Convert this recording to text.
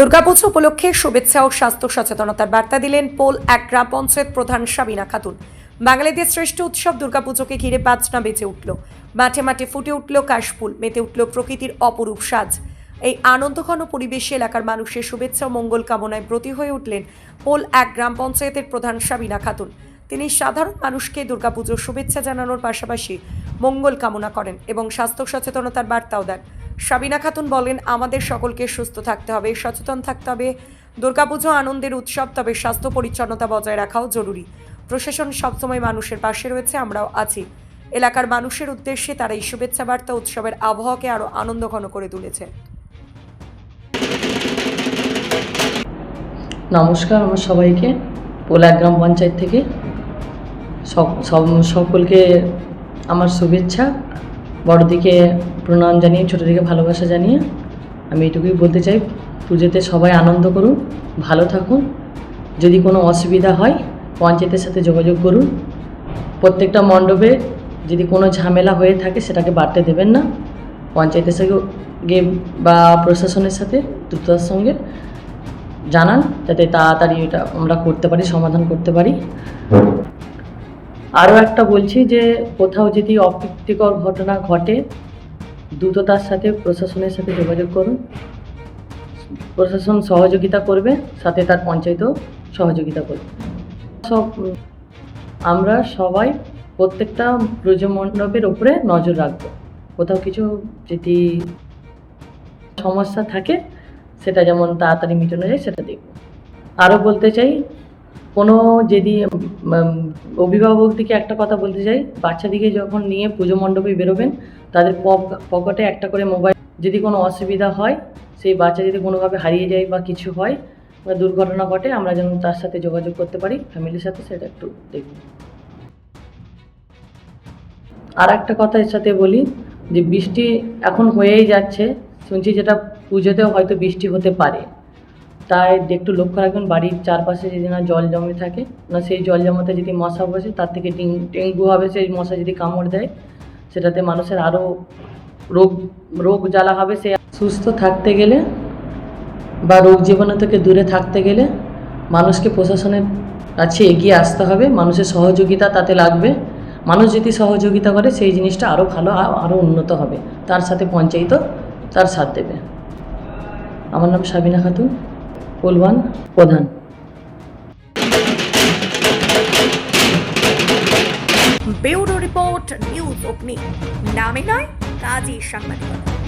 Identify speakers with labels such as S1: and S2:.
S1: দুর্গাপুজো উপলক্ষে শুভেচ্ছা ও স্বাস্থ্য সচেতনতার বার্তা দিলেন পোল এক গ্রাম পঞ্চায়েত প্রধান সাবিনা খাতুন। বাঙালিদের শ্রেষ্ঠ উৎসব দুর্গাপুজোকে ঘিরে বাজনা বেঁচে উঠল। মাঠে মাঠে ফুটে উঠল কাশফুল, মেতে উঠল প্রকৃতির অপরূপ সাজ। এই আনন্দঘন পরিবেশে এলাকার মানুষের শুভেচ্ছা ও মঙ্গল কামনায় ব্রতী হয়ে উঠলেন পোল এক গ্রাম পঞ্চায়েতের প্রধান সাবিনা খাতুন। তিনি সাধারণ মানুষকে দুর্গাপুজোর শুভেচ্ছা জানানোর পাশাপাশি মঙ্গল কামনা করেন এবং স্বাস্থ্য সচেতনতার বার্তাও দেন। সাবিনা খাতুন বলেন, আমাদের সকলকে সুস্থ থাকতে হবে, সচেতন থাকতে হবে। দুর্গাপুজো আনন্দের উৎসব, তবে স্বাস্থ্য পরিচ্ছন্নতা বজায় রাখাও জরুরি। প্রশাসন সবসময় মানুষের পাশে রয়েছে, আমরাও আছি। এলাকার মানুষের উদ্দেশ্যে তারা এই শুভেচ্ছা বার্তা উৎসবের আবহাওয়াকে আরও আনন্দঘন করে তুলেছে।
S2: নমস্কার আমার সবাইকে পোলা গ্রাম পঞ্চায়েত থেকে। সকলকে আমার শুভেচ্ছা। বড়দিকে প্রণাম জানিয়ে, ছোটোদিকে ভালোবাসা জানিয়ে আমি এটুকুই বলতে চাই, পুজোতে সবাই আনন্দ করুন, ভালো থাকুন। যদি কোনো অসুবিধা হয়, পঞ্চায়েতের সাথে যোগাযোগ করুন। প্রত্যেকটা মণ্ডপে যদি কোনো ঝামেলা হয়ে থাকে, সেটাকে বাড়তে দেবেন না। পঞ্চায়েতের সঙ্গে বা প্রশাসনের সাথে, দ্রুততার সঙ্গে জানান, যাতে তাড়াতাড়ি এটা আমরা করতে পারি, সমাধান করতে পারি। আরও একটা বলছি যে কোথাও যদি অপ্রীতিকর ঘটনা ঘটে দ্রুততার সাথে প্রশাসনের সাথে যোগাযোগ করুন। প্রশাসন সহযোগিতা করবে, সাথে তার পঞ্চায়েতও সহযোগিতা করবে। সব আমরা সবাই প্রত্যেকটা পুজো মণ্ডপের উপরে নজর রাখব। কোথাও কিছু যদি সমস্যা থাকে, সেটা যেমন তাড়াতাড়ি মিটানো যায়, সেটা দেখব। আরও বলতে চাই কোনো যদি অভিভাবক থেকে একটা কথা বলতে চাই, বাচ্চাদিকে যখন নিয়ে পুজো মণ্ডপে বেরোবেন, তাদের পক- পকেটে একটা করে মোবাইল, যদি কোনো অসুবিধা হয়, সেই বাচ্চা যদি কোনোভাবে হারিয়ে যায় বা কিছু হয়, বা দুর্ঘটনা ঘটে, আমরা যেন তার সাথে যোগাযোগ করতে পারি, ফ্যামিলির সাথে সেটা একটু দেখব। আর একটা কথা এর সাথে বলি, যে বৃষ্টি এখন হয়েই যাচ্ছে, শুনছি যেটা পুজোতেও হয়তো বৃষ্টি হতে পারে। তাই একটু লক্ষ্য রাখবেন, বাড়ির চারপাশে যদি না জল জমে থাকে, না সেই জল জমাতে যদি মশা বসে, তার থেকে ডেঙ্গু হবে, সেই মশা যদি কামড় দেয়, সেটাতে মানুষের আরও রোগ রোগ জ্বালা হবে, সে সুস্থ থাকতে গেলে বা রোগ জীবাণু থেকে দূরে থাকতে গেলে মানুষকে প্রশাসনের কাছে এগিয়ে আসতে হবে, মানুষের সহযোগিতা তাতে লাগবে। মানুষ যদি সহযোগিতা করে, সেই জিনিসটা আরও ভালো আরও উন্নত হবে। তার সাথে পঞ্চায়েতও তার সাথ দেবে। আমার নাম সাবিনা খাতুন। পোলবান প্রধান।
S1: ব্যুরো রিপোর্ট নিউজ ওপেনিং নামে নয় কাজী সাংবাদিকতা।